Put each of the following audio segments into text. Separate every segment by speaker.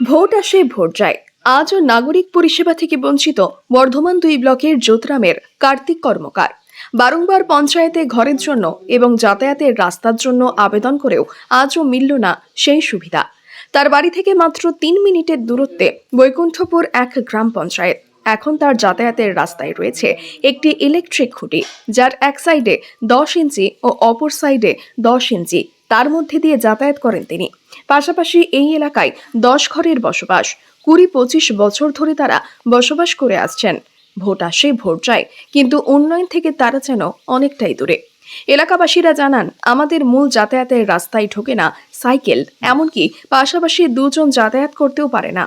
Speaker 1: Vote আসে, vote যায়। আজও নাগরিক পরিষেবা থেকে বঞ্চিত বর্ধমান দুই ব্লকের যোতরামের কার্তিক কর্মকার। বারংবার পঞ্চায়েতে ঘরের জন্য এবং যাতায়াতের রাস্তার জন্য আবেদন করেও আজও মিলল না সেই সুবিধা। তার বাড়ি থেকে মাত্র তিন মিনিটের দূরত্বে বৈকুণ্ঠপুর এক গ্রাম পঞ্চায়েত। এখন তার যাতায়াতের রাস্তায় রয়েছে একটি ইলেকট্রিক খুঁটি, যার এক সাইডে দশ ইঞ্চি ও অপর সাইডে দশ ইঞ্চি। তার মধ্যে দিয়ে যাতায়াত করেন তিনি। পাশাপাশি এই এলাকায় দশ ঘরের বসবাস। কুড়ি পঁচিশ বছর ধরে তারা বসবাস করে আসছেন। ভোট আসে, ভোট যায়, কিন্তু উন্নয়ন থেকে তারা যেন অনেকটাই দূরে। এলাকাবাসীরা জানান, আমাদের মূল যাতায়াতের রাস্তায় ঢোকে না সাইকেল, এমনকি পাশাপাশি দুজন যাতায়াত করতেও পারে না।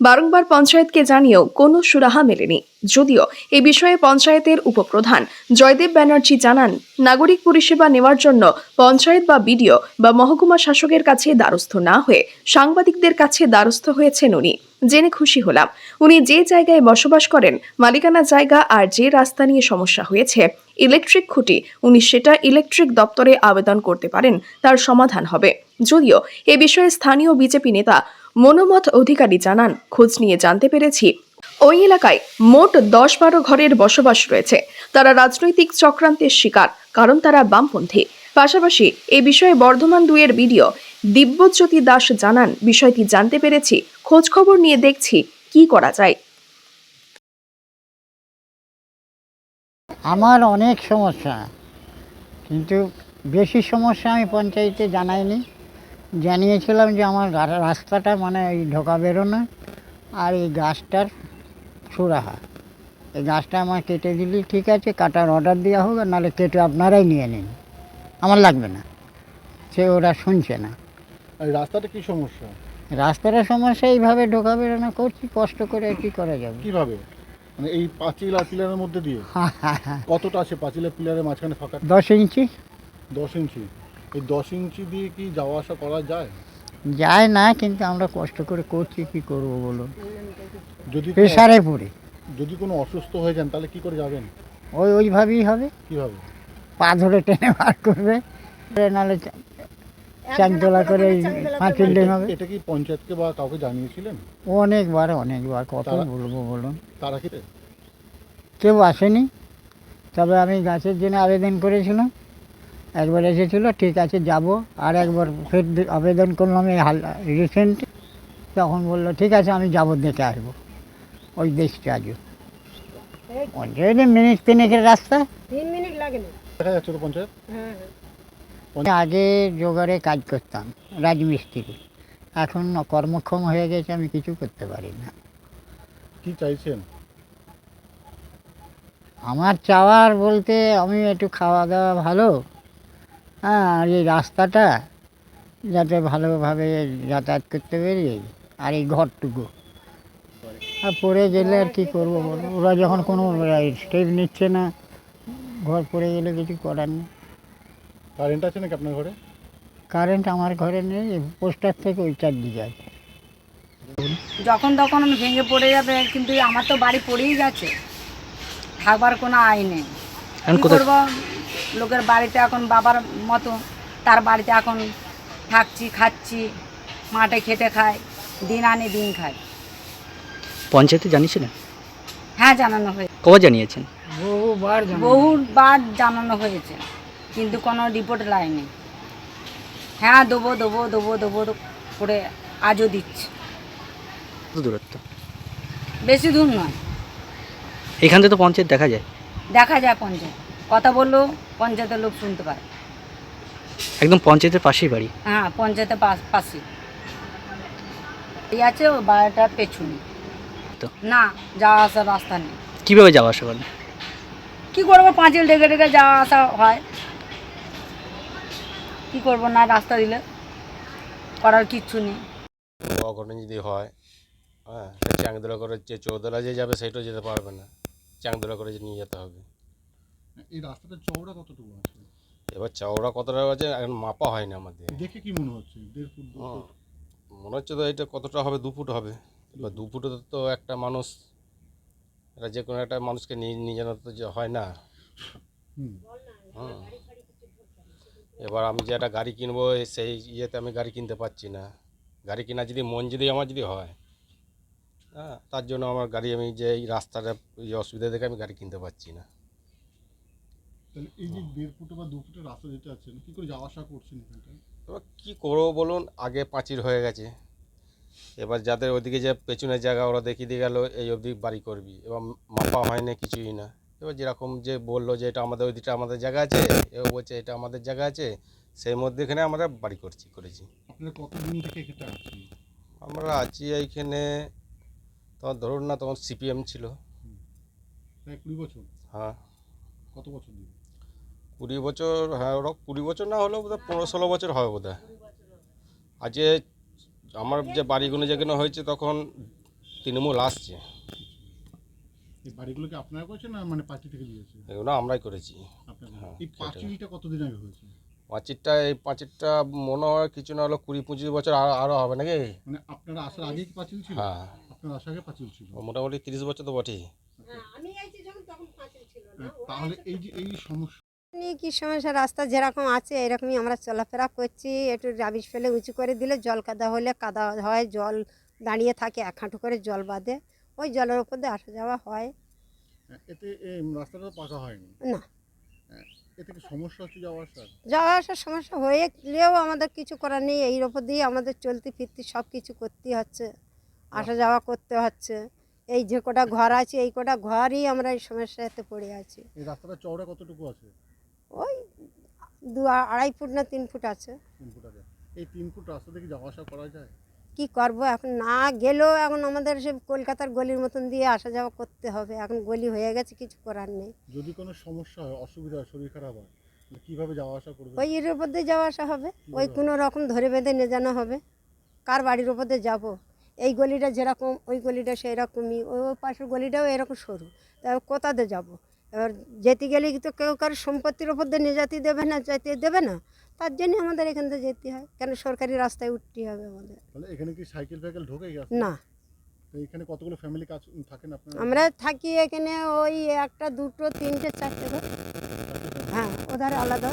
Speaker 1: বারংবার পঞ্চায়েতকে জানিয়েও কোনো সুরাহা মেলেনি। যদিও এ বিষয়ে পঞ্চায়েতের উপপ্রধান জয়দেব ব্যানার্জি জানান, নাগরিক পরিষেবা নেওয়ার জন্য পঞ্চায়েত বা বিডিও বা মহকুমা শাসকের কাছে দ্বারস্থ না হয়ে সাংবাদিকদের কাছে দ্বারস্থ হয়েছেন উনি। জেনে খুশি হলাম। উনি যে জায়গায় বসবাস করেন, মালিকানা জায়গা আর যে রাস্তা নিয়ে সমস্যা হয়েছে ইলেকট্রিক খুঁটি, উনি সেটা ইলেকট্রিক দপ্তরে আবেদন করতে পারেন, তার সমাধান হবে। যদিও এ বিষয়ে স্থানীয় বিজেপি নেতা মনোমত অধিকারী জানান, খোঁজ নিয়ে জানতে পেরেছি, ওই এলাকায় মোট দশ বারো ঘরের বসবাস রয়েছে। তারা রাজনৈতিক চক্রান্তের শিকার, কারণ তারা বামপন্থী। পাশাপাশি এই বিষয়ে বর্ধমান দুইয়ের ভিডিও দিব্যজ্যোতি দাস জানান, বিষয়টি জানতে পেরেছি খোঁজ খবর নিয়ে দেখছি কি করা যায়।
Speaker 2: আমার অনেক সমস্যা। কিন্তু বেশি সমস্যা আমি পঞ্চায়েতে জানাইনি। জানিয়েছিলাম যে আমার রাস্তাটা মানে এই ঢোকা বেরোনো আর এই গাছটার সুরাহা এই গাছটা আমার কেটে দিলি ঠিক আছে কাটার অর্ডার দেওয়া হোক নাহলে কেটে আপনারাই নিয়ে নিন। আমার লাগবে না। সে ওরা শুনছে না।
Speaker 3: রাস্তাটা কি সমস্যা?
Speaker 2: রাস্তাটা সমস্যা এইভাবে ঢোকা বেরোনো করছি কষ্ট করে আর কি করা যাবে?
Speaker 3: কীভাবে? মানে এই পাঁচিল আর পিলারের মধ্যে দিয়ে? কতটা আছে পাঁচিলের পিলারের মাঝখানে ফাঁকা?
Speaker 2: দশ ইঞ্চি।
Speaker 3: দশ ইঞ্চি। এই দশ ইঞ্চি দিয়ে কি যাওয়া আসা করা যায়?
Speaker 2: যায় না কিন্তু আমরা কষ্ট করে করছি কি করব বলুন?
Speaker 3: যদি
Speaker 2: প্রেশারে পড়ি।
Speaker 3: যদি কোনো অসুস্থ হয়ে যান তাহলে কি করে যাবেন?
Speaker 2: ওই ওইভাবেই হবে।
Speaker 3: কীভাবে?
Speaker 2: পা ধরে টেনে বার করবে। নাহলে চাংতলা করে পাঁচিল হবে
Speaker 3: এটা কি পঞ্চায়েতকে বা কাউকে জানিয়েছিলেন?
Speaker 2: অনেকবার অনেকবার কত বলব বলুন।
Speaker 3: তারা কি
Speaker 2: কেউ আসেনি। তবে আমি গাছের জন্য আবেদন করেছিলাম। একবার এসেছিল ঠিক আছে যাব। আর একবার ফের দে- আবেদন করলাম এই হাল রিসেন্ট তখন বলল ঠিক আছে আমি যাব দেখে আসব। ওই দেখছি আজও পঞ্চায়েতে মিনিট তিনেকের রাস্তা।
Speaker 4: তিন মিনিট লাগে না
Speaker 3: দেখা যাচ্ছে তো পঞ্চায়েত?
Speaker 4: হ্যাঁ
Speaker 2: আমি আগে জোগাড়ে কাজ করতাম রাজমিস্ত্রি। এখন কর্মক্ষম হয়ে গেছে আমি কিছু করতে পারি না।
Speaker 3: কি চাইছেন?
Speaker 2: আমার চাওয়ার বলতে আমি একটু খাওয়া দাওয়া ভালো। হ্যাঁ আর এই রাস্তাটা যাতে ভালোভাবে যাতায়াত করতে পারি আর এই ঘরটুকু। আর পড়ে গেলে আর কি করব বলো? ওরা যখন কোনো স্টেপ নিচ্ছে না ঘর পড়ে গেলে কিছু করার নেই।
Speaker 3: কারেন্ট আছে নাকি আপনার ঘরে?
Speaker 2: কারেন্ট আমার ঘরে নেই পোস্টার থেকে ওই চারদিকে আছে।
Speaker 4: যখন তখন ভেঙে পড়ে যাবে কিন্তু আমার তো বাড়ি পড়েই গেছে। থাকবার কোনো আয় নেই। কি করব? লোকের বাড়িতে এখন বাবার মতো তার বাড়িতে এখন থাকছি খাচ্ছি মাঠে খেটে খায় দিন আনি দিন খায়
Speaker 5: পঞ্চায়েতে জানিয়েছিলেন?
Speaker 4: হ্যাঁ জানানো হয়েছে।
Speaker 5: কবে জানিয়েছেন?
Speaker 2: বহুবার
Speaker 4: বহুবার জানানো হয়েছে। কিন্তু কোনো রিপোর্ট লাইনি। হ্যাঁ দেবো দেবো দেবো দেবো করে আজও দিচ্ছে।
Speaker 5: দূরত্ব
Speaker 4: বেশি দূর নয়।
Speaker 5: এখান থেকে তো পঞ্চায়েত দেখা যায়।
Speaker 4: দেখা যায় পঞ্চায়েত। কথা বললেও পঞ্চায়েতের লোক শুনতে পায়।
Speaker 5: একদম পঞ্চায়েতের পাশেই বাড়ি।
Speaker 4: হ্যাঁ পঞ্চায়েতের পাশ- এই আছে ও বাড়িটার পেছনে।
Speaker 5: তো।
Speaker 4: না যাওয়া আসার রাস্তা নেই।
Speaker 5: কীভাবে যাওয়া আসা করেন
Speaker 4: কী করব পাঁচিল ডেকে ডেকে যাওয়া আসা হয়। কি করব না রাস্তা দিলে করার কিচ্ছু নেই।
Speaker 6: অঘটন যদি হয় হ্যাঁ চ্যাংদোলা করে যে চৌদোলা যে যাবে সেটাও যেতে পারবে না। চ্যাংদোলা করে যে নিয়ে যেতে হবে।
Speaker 3: এই রাস্তাটা চওড়া কতটুকু আছে?
Speaker 6: এবার চওড়া কতটা আছে এখন মাপা হয় না আমাদের।
Speaker 3: দেখে কি মনে হচ্ছে? দেড় ফুট
Speaker 6: হুম।
Speaker 3: ফুট?
Speaker 6: মনে হচ্ছে তো এটা কতটা হবে দু ফুট হবে। এবার দু ফুটে তো একটা মানুষ এটা যে কোনো একটা মানুষকে নিয়ে নিয়ে জানা তো যে হয় না।
Speaker 3: হুম।
Speaker 6: হুম এবার আমি যে একটা গাড়ি কিনবো সেই ইয়েতে আমি গাড়ি কিনতে পারছি না। গাড়ি কেনা যদি মন যদি আমার যদি হয় হ্যাঁ তার জন্য আমার গাড়ি আমি যে এই রাস্তাটা এই অসুবিধা দেখে আমি গাড়ি কিনতে পারছি না।
Speaker 3: তাহলে এই যে দেড় ফুট বা দু ফুটের রাস্তা যেটা আছেন কি করে যাওয়া আসা করছেন
Speaker 6: এবার কী করব বলুন আগে পাঁচিল হয়ে গেছে। এবার যাদের ওদিকে যে পেছনের জায়গা ওরা দেখিয়ে দিয়ে গেলো এই অবধি বাড়ি করবি। এবার মাপা হয় না কিছুই না। এবার যেরকম যে বলল যে এটা আমাদের ওইদিকটা আমাদের জায়গা আছে এও বলছে এটা আমাদের জায়গা আছে সেই মধ্যে এখানে আমরা বাড়ি করছি করেছি।
Speaker 3: কতদিন থেকে
Speaker 6: আমরা আছি এইখানে তোমার ধরুন না তখন সিপিএম ছিল।
Speaker 3: কুড়ি বছর?
Speaker 6: হ্যাঁ।
Speaker 3: কত বছর
Speaker 6: কুড়ি বছর হ্যাঁ ওরা কুড়ি বছর না হলেও বোধহয় পনেরো ষোলো বছর হবে বোধহয়। আজকে আমার যে বাড়িগুলো যেখানে হয়েছে তখন তৃণমূল আসছে।
Speaker 3: এই বাড়িগুলোকে আপনারা করেছেন না মানে পার্টি থেকে দিয়েছে
Speaker 6: এগুলো আমরাই করেছি।
Speaker 3: আপনারা
Speaker 6: হ্যাঁ,
Speaker 3: এই। পাঁচিলটা কতদিন আগে হয়েছে?
Speaker 6: পাঁচিরটা এই পাঁচিরটা মনে হয় কিছু না হলো কুড়ি পঁচিশ বছর আরও আরও হবে নাকি?
Speaker 3: মানে আপনারা আসার আগেই কি পাঁচিল ছিল?
Speaker 6: হ্যাঁ।
Speaker 3: আপনার আসার আগে পাঁচিল ছিল?
Speaker 6: মোটামুটি তিরিশ বছর তো বটেই।
Speaker 3: তাহলে এই যে এই সমস্যা
Speaker 7: নিয়ে কী সমস্যা? রাস্তা যেরকম আছে এরকমই আমরা চলাফেরা করছি। একটু রাবিশ ফেলে উঁচু করে দিলে জল কাদা হলে কাদা হয় জল দাঁড়িয়ে থাকে এক হাঁটু করে জল বাঁধে ওই জলের উপর দিয়ে আসা যাওয়া হয়।
Speaker 3: এতে এই রাস্তাটা পাকা হয়নি?
Speaker 7: না।
Speaker 3: এতে কি সমস্যা হচ্ছে যাওয়া আসার?
Speaker 7: যাওয়া আসার সমস্যা হয়ে গেলেও আমাদের কিছু করার নেই। এই ওপর দিয়ে আমাদের চলতি ফিরতি সব কিছু করতে হচ্ছে। আসা যাওয়া করতে হচ্ছে। এই যে কটা ঘর আছে এই কটা ঘরই আমরা এই সমস্যাতে পড়ে আছি।
Speaker 3: এই রাস্তাটা চওড়া কতটুকু আছে?
Speaker 7: ওই দু আড়াই ফুট না তিন ফুট আছে।
Speaker 3: তিন ফুট আছে। এই তিন ফুট রাস্তা থেকে যাওয়া আসা করা যায়?
Speaker 7: কি করব? এখন না গেলেও এখন আমাদের সে কলকাতার গলির মতন দিয়ে আসা যাওয়া করতে হবে। এখন গলি হয়ে গেছে কিছু করার নেই।
Speaker 3: যদি কোনো সমস্যা হয় অসুবিধা হয় শরীর খারাপ হয় তাহলে কীভাবে যাওয়া আসা করবে?
Speaker 7: ওই এর উপর দিয়ে যাওয়া আসা হবে। ওই কোনো রকম ধরে বেঁধে নিয়ে জানা হবে। কার বাড়ির উপর দিয়ে যাব? এই গলিটা যেরকম ওই গলিটা সেই রকমই ওই ওই পাশের গলিটাও এরকম সরু। তা কোথা দিয়ে যাব? এবার যেতে গেলে তো কেউ কারোর সম্পত্তির ওপর দিয়ে নিয়ে যেতে দেবে না যেতে দেবে না? তার জন্য আমাদের এখান থেকে যেতে হয়। কেন সরকারি রাস্তায় উঠতে হবে আমাদের।
Speaker 3: তাহলে এখানে কি সাইকেল ফাইকেল ঢোকে
Speaker 7: না।
Speaker 3: তো এখানে কতগুলো ফ্যামিলি কাজ থাকেন আপনারা?
Speaker 7: আমরা থাকি এখানে ওই একটা দুটো তিনটে চারটে ঘর। হ্যাঁ ওধারে আলাদা।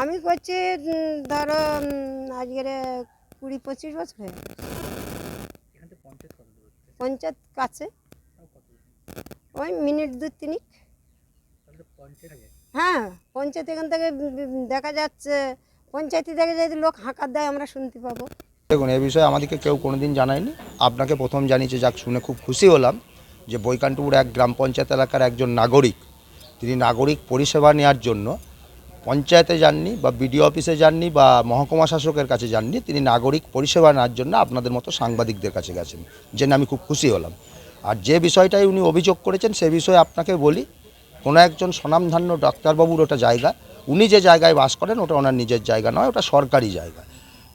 Speaker 7: আমি করছি ধরো আজকের কুড়ি পঁচিশ বছর। হয়ে। পঞ্চায়েত কাছে। ওই মিনিট দু তিনিক হ্যাঁ পঞ্চায়েত এখান থেকে দেখা যাচ্ছে। পঞ্চায়েতে দেখা যায় যে লোক হাঁকার দেয়, আমরা শুনতে পাবো।
Speaker 8: দেখুন, এ বিষয়ে আমাদেরকে কেউ কোনোদিন জানায়নি। আপনাকে প্রথম জানিয়েছে, যাক, শুনে খুব খুশি হলাম যে বৈকান্তপুর এক গ্রাম পঞ্চায়েত এলাকার একজন নাগরিক, তিনি নাগরিক পরিষেবা নেওয়ার জন্য পঞ্চায়েতে যাননি বা বিডিও অফিসে যাননি বা মহকুমা শাসকের কাছে যাননি, তিনি নাগরিক পরিষেবা নেওয়ার জন্য আপনাদের মতো সাংবাদিকদের কাছে গেছেন, জেনে আমি খুব খুশি হলাম। আর যে বিষয়টাই উনি অভিযোগ করেছেন, সে বিষয়ে আপনাকে বলি কোনো একজন স্বনামধান্য ডাক্তারবাবুর ওটা জায়গা, উনি যে জায়গায় বাস করেন ওটা ওনার নিজের জায়গা নয়, ওটা সরকারি জায়গা।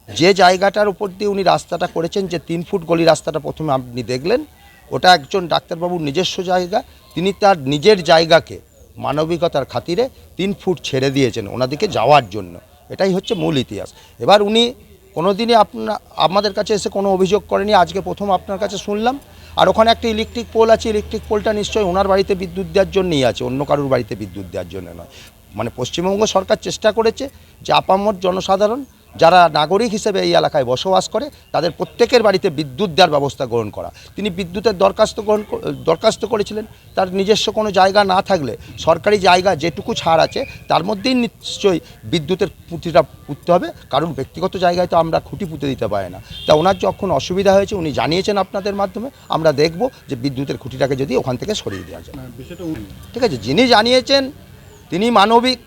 Speaker 8: যে জায়গাটার উপর দিয়ে উনি রাস্তাটা করেছেন, যে তিন ফুট গলি রাস্তাটা প্রথমে আপনি দেখলেন, ওটা একজন ডাক্তারবাবুর নিজস্ব জায়গা, তিনি তার নিজের জায়গাকে মানবিকতার খাতিরে তিন ফুট ছেড়ে দিয়েছেন ওনাদিকে যাওয়ার জন্য। এটাই হচ্ছে মূল ইতিহাস। এবার উনি কোনোদিনই আপনা, আমাদের কাছে এসে কোনো অভিযোগ করেনি, আজকে প্রথম আপনার কাছে শুনলাম আর ওখানে একটা ইলেকট্রিক পোল আছে ইলেকট্রিক পোলটা নিশ্চয়ই ওনার বাড়িতে বিদ্যুৎ দেওয়ার জন্যই আছে, অন্য কারোর বাড়িতে বিদ্যুৎ দেওয়ার জন্য নয়। মানে পশ্চিমবঙ্গ সরকার চেষ্টা করেছে যে আপামর জনসাধারণ যারা নাগরিক হিসেবে এই এলাকায় বসবাস করে তাদের প্রত্যেকের বাড়িতে বিদ্যুৎ দেওয়ার ব্যবস্থা গ্রহণ করা। তিনি বিদ্যুতের দরখাস্ত গ্রহণ দরখাস্ত করেছিলেন। তার নিজস্ব কোনো জায়গা না থাকলে সরকারি জায়গা যেটুকু ছাড় আছে তার মধ্যেই নিশ্চয়ই বিদ্যুতের পুঁতিটা পুঁততে হবে। কারণ ব্যক্তিগত জায়গায় তো আমরা খুঁটি পুঁতে দিতে পারি না। তা ওনার যখন অসুবিধা হয়েছে উনি জানিয়েছেন আপনাদের মাধ্যমে আমরা দেখব যে বিদ্যুতের খুঁটিটাকে যদি ওখান থেকে সরিয়ে দেওয়া যায়।
Speaker 3: উনি
Speaker 8: ঠিক আছে যিনি জানিয়েছেন তিনি মানবিক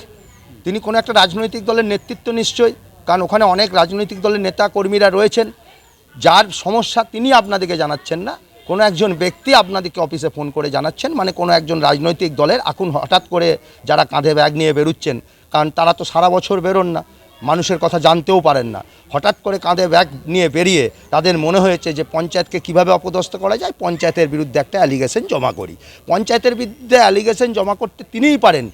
Speaker 8: তিনি কোনো একটা রাজনৈতিক দলের নেতৃত্ব নিশ্চয়ই। কারণ ওখানে অনেক রাজনৈতিক দলের নেতা কর্মীরা রয়েছেন। যার সমস্যা তিনি আপনাদেরকে জানাচ্ছেন না। কোনো একজন ব্যক্তি আপনাদেরকে অফিসে ফোন করে জানাচ্ছেন মানে কোনো একজন রাজনৈতিক দলের এখন হঠাৎ করে যারা কাঁধে ব্যাগ নিয়ে বেরোচ্ছেন, কারণ তারা তো সারা বছর বেরোন না, মানুষের কথা জানতেও পারেন না। হঠাৎ করে কাঁধে ব্যাগ নিয়ে বেরিয়ে তাদের মনে হয়েছে যে পঞ্চায়েতকে কীভাবে অপদস্থ করা যায়, পঞ্চায়েতের বিরুদ্ধে একটা অ্যালিগেশন জমা করি। পঞ্চায়েতের বিরুদ্ধে অ্যালিগেশন জমা করতে তিনিই পারেন।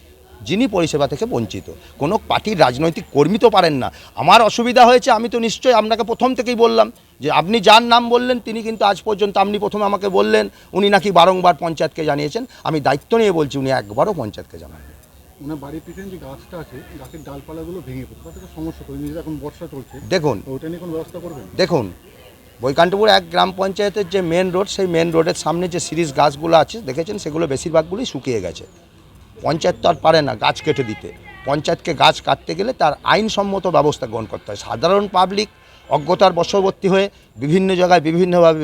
Speaker 8: যিনি পরিষেবা থেকে বঞ্চিত। কোনো পার্টির রাজনৈতিক কর্মী তো পারেন না। আমার অসুবিধা হয়েছে আমি তো নিশ্চয়ই আপনাকে প্রথম থেকেই বললাম যে আপনি যার নাম বললেন তিনি কিন্তু আজ পর্যন্ত আপনি প্রথমে আমাকে বললেন উনি নাকি বারংবার পঞ্চায়েতকে জানিয়েছেন। আমি দায়িত্ব নিয়ে বলছি উনি একবারও পঞ্চায়েতকে জানান
Speaker 3: ওনার বাড়ির পিছনে যে গাছটা আছে গাছের ডালপালাগুলো ভেঙে পড়ছে। তাতে সমস্যা তৈরি এখন বর্ষা চলছে।
Speaker 8: দেখুন।
Speaker 3: তো নিয়ে কোনো ব্যবস্থা করবেন?
Speaker 8: দেখুন বৈকান্তপুর এক গ্রাম পঞ্চায়েতের যে মেন রোড সেই মেন রোডের সামনে যে সিরিজ গাছগুলো আছে দেখেছেন? সেগুলো বেশিরভাগগুলোই শুকিয়ে গেছে। পঞ্চায়েত তো আর পারে না গাছ কেটে দিতে। পঞ্চায়েতকে গাছ কাটতে গেলে তার আইনসম্মত ব্যবস্থা গ্রহণ করতে হয়। সাধারণ পাবলিক অজ্ঞতার বশবর্তী হয়ে বিভিন্ন জায়গায় বিভিন্নভাবে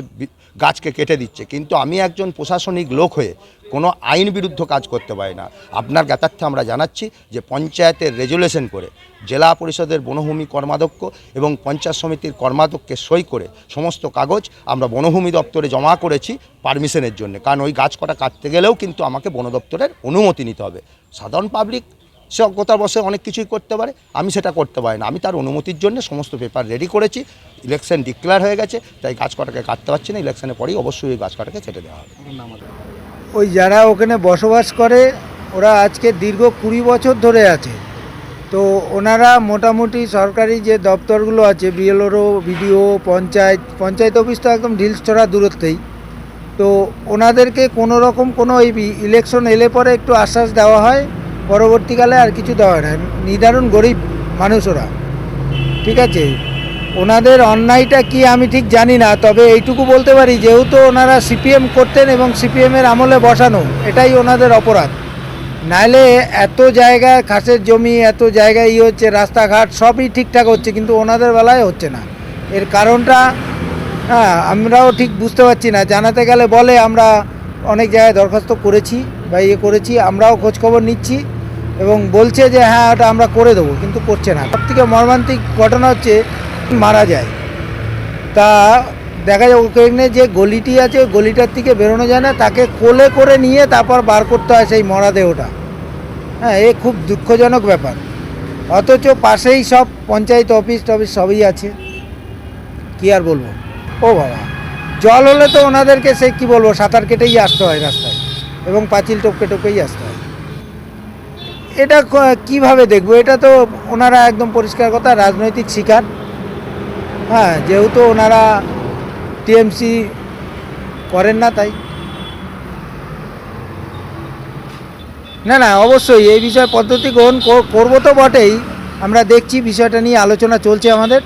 Speaker 8: গাছকে কেটে দিচ্ছে। কিন্তু আমি একজন প্রশাসনিক লোক হয়ে কোনো আইন বিরুদ্ধ কাজ করতে পারি না। আপনার জ্ঞাতার্থে আমরা জানাচ্ছি যে পঞ্চায়েতের রেজুলেশন করে জেলা পরিষদের বনভূমি কর্মাধ্যক্ষ এবং পঞ্চায়েত সমিতির কর্মাধ্যক্ষকে সই করে সমস্ত কাগজ আমরা বনভূমি দপ্তরে জমা করেছি পারমিশনের জন্য। কারণ ওই গাছ কটা কাটতে গেলেও কিন্তু আমাকে বন দপ্তরের অনুমতি নিতে হবে। সাধারণ পাবলিক সে অজ্ঞতার বসে অনেক কিছুই করতে পারে আমি সেটা করতে পারি না। আমি তার অনুমতির জন্য সমস্ত পেপার রেডি করেছি ইলেকশন ডিক্লেয়ার হয়ে গেছে তাই গাছ কটাকে কাটতে পারছি না ইলেকশনের পরেই অবশ্যই ওই গাছ কটাকে কেটে দেওয়া হবে।
Speaker 9: ওই যারা ওখানে বসবাস করে ওরা আজকে দীর্ঘ কুড়ি বছর ধরে আছে। তো ওনারা মোটামুটি সরকারি যে দপ্তরগুলো আছে বিএলওরও বিডিও পঞ্চায়েত পঞ্চায়েত অফিস তো একদম ঢিলছড়া দূরত্বেই। তো ওনাদেরকে কোনো রকম কোনো এই ইলেকশন এলে পরে একটু আশ্বাস দেওয়া হয় পরবর্তীকালে আর কিছু দেওয়া হয় না। নিদারুণ গরিব মানুষ ওরা। ঠিক আছে? ওনাদের অন্যায়টা কি আমি ঠিক জানি না, তবে এইটুকু বলতে পারি, যেহেতু ওনারা সিপিএম করতেন এবং সিপিএমের আমলে বসানো, এটাই ওনাদের অপরাধ। নাইলে এত জায়গায় খাসের জমি, এত জায়গায় ই হচ্ছে রাস্তাঘাট, সবই ঠিকঠাক হচ্ছে, কিন্তু ওনাদের বেলায় হচ্ছে না। এর কারণটা হ্যাঁ আমরাও ঠিক বুঝতে পারছি না। জানাতে গেলে বলে, আমরা অনেক জায়গায় দরখাস্ত করেছি বা ইয়ে করেছি, আমরাও খোঁজখবর নিচ্ছি। এবং বলছে যে হ্যাঁ ওটা আমরা করে দেবো। কিন্তু করছে না। সব থেকে মর্মান্তিক ঘটনা হচ্ছে, মারা যায়। তা দেখা যায় ওখানে যে গলিটি আছে, ওই গলিটার থেকে বেরোনো যায় না। তাকে কোলে করে নিয়ে তারপর বার করতে হয় সেই মরা দেহটা হ্যাঁ এ খুব দুঃখজনক ব্যাপার। অথচ পাশেই সব পঞ্চায়েত অফিস টফিস সবই আছে। কি আর বলব? ও বাবা। জল হলে তো ওনাদেরকে সে কি বলব, সাঁতার কেটেই আসতে হয় রাস্তায়। এবং পাঁচিল টপকে টপকেই আসতে হয়। এটা কীভাবে দেখব? এটা তো ওনারা একদম পরিষ্কার কথা, রাজনৈতিক শিকার। হ্যাঁ যেহেতু ওনারা টিএমসি করেন না তাই। না না, অবশ্যই এই বিষয়ে পদ্ধতি গ্রহণ কর- করব তো বটেই। আমরা দেখছি, বিষয়টা নিয়ে আলোচনা চলছে আমাদের।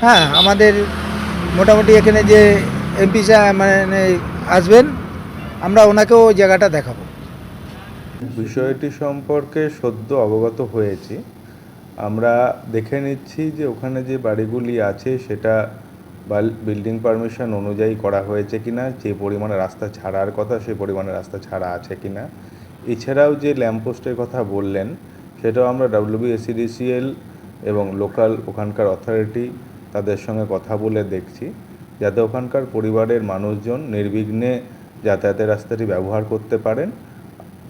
Speaker 9: হ্যাঁ আমাদের মোটামুটি এখানে যে এমপি মানে আসবেন, আমরা ওনাকেও জায়গাটা দেখাবো।
Speaker 10: বিষয়টি সম্পর্কে সদ্য অবগত হয়েছি। আমরা দেখে নিচ্ছি যে ওখানে যে বাড়িগুলি আছে, সেটা বিল্ডিং পারমিশন অনুযায়ী করা হয়েছে কিনা, যে পরিমাণে রাস্তা ছাড়ার কথা সেই পরিমাণে রাস্তা ছাড়া আছে কিনা। এছাড়াও যে ল্যাম্পপোস্টের কথা বললেন, সেটাও আমরা ডাব্লিউবিএসিডিসিএল এবং লোকাল ওখানকার অথরিটি তাদের সঙ্গে কথা বলে দেখছি, যাতে ওখানকার পরিবারের মানুষজন নির্বিঘ্নে যাতায়াতের রাস্তাটি ব্যবহার করতে পারেন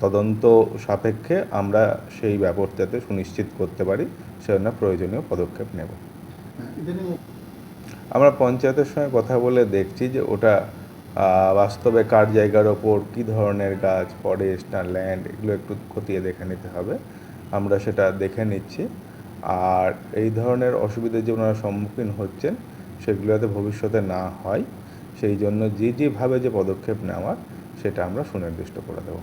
Speaker 10: তদন্ত সাপেক্ষে আমরা সেই ব্যাপার যাতে সুনিশ্চিত করতে পারি সেজন্য প্রয়োজনীয় পদক্ষেপ নেব। আমরা পঞ্চায়েতের সঙ্গে কথা বলে দেখছি যে ওটা বাস্তবে কার জায়গার ওপর কী ধরনের গাছ ফরেস্ট না ল্যান্ড এগুলো একটু খতিয়ে দেখে নিতে হবে। আমরা সেটা দেখে নিচ্ছি। আর এই ধরনের অসুবিধা যে ওনারা সম্মুখীন হচ্ছেন, সেগুলো যাতে ভবিষ্যতে না হয়, সেই জন্য যে যেভাবে যে পদক্ষেপ নেওয়ার, সেটা আমরা সুনির্দিষ্ট করে দেবো।